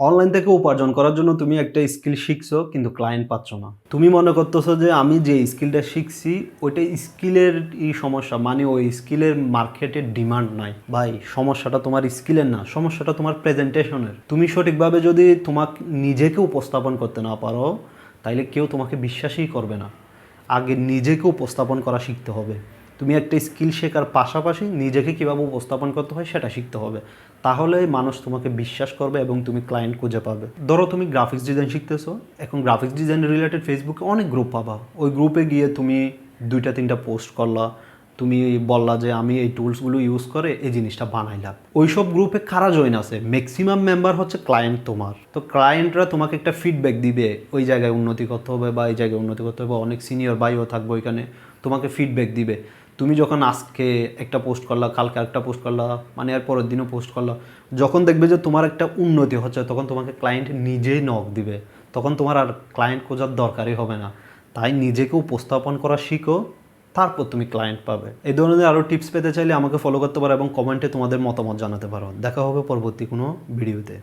Online থেকে উপার্জন করার জন্য তুমি একটা স্কিল শিখছো, কিন্তু ক্লায়েন্ট পাচ্ছ না। তুমি মনে করতেছো যে আমি যে স্কিলটা শিখছি ওইটা স্কিলের ই সমস্যা। মানে ওই স্কিলের মার্কেটের ডিমান্ড নাই। ভাই, সমস্যাটা তোমার স্কিলের না, সমস্যাটা তোমার প্রেজেন্টেশনের তুমি সঠিকভাবে যদি তোমাকে নিজেকে উপস্থাপন করতে না পারো, তাইলে কেউ তোমাকে বিশ্বাসই করবে না। আগে নিজেকে উপস্থাপন করা শিখতে হবে। তুমি একটা স্কিল শেখার পাশাপাশি নিজেকে কীভাবে উপস্থাপন করতে হয় সেটা শিখতে হবে। তাহলে মানুষ তোমাকে বিশ্বাস করবে এবং তুমি ক্লায়েন্ট খুঁজে পাবে। ধরো তুমি গ্রাফিক্স ডিজাইন শিখতেছো, এখন গ্রাফিক্স ডিজাইন রিলেটেড ফেসবুকে অনেক গ্রুপ পাবা। ওই গ্রুপে গিয়ে তুমি দুইটা, তিনটা পোস্ট করলা, তুমি বললা যে আমি এই টুলসগুলো ইউজ করে এই জিনিসটা বানাইলাম। ওইসব গ্রুপে কারা জয়েন আছে? ম্যাক্সিমাম মেম্বার হচ্ছে ক্লায়েন্ট তোমার। তো ক্লায়েন্টরা তোমাকে একটা ফিডব্যাক দিবে, ওই জায়গায় উন্নতি করতে হবে বা এই জায়গায় উন্নতি করতে হবে, অনেক সিনিয়র ভাইও থাকবে ওইখানে, তোমাকে ফিডব্যাক দিবে। তুমি যখন আজকে একটা পোস্ট করলা, কালকে একটা পোস্ট করলা মানে আর পরের দিনও পোস্ট করলা, যখন দেখবে যে তোমার একটা উন্নতি হচ্ছে, তখন তোমাকে ক্লায়েন্ট নিজেই নক দিবে। তখন তোমার আর ক্লায়েন্ট খোঁজার দরকারই হবে না। তাই নিজেকে উপস্থাপন করা শিখো, তারপর তুমি ক্লায়েন্ট পাবে। এই ধরনের আরও টিপস পেতে চাইলে আমাকে ফলো করতে পারো এবং কমেন্টে তোমাদের মতামত জানাতে পারো। দেখা হবে পরবর্তী কোনো ভিডিওতে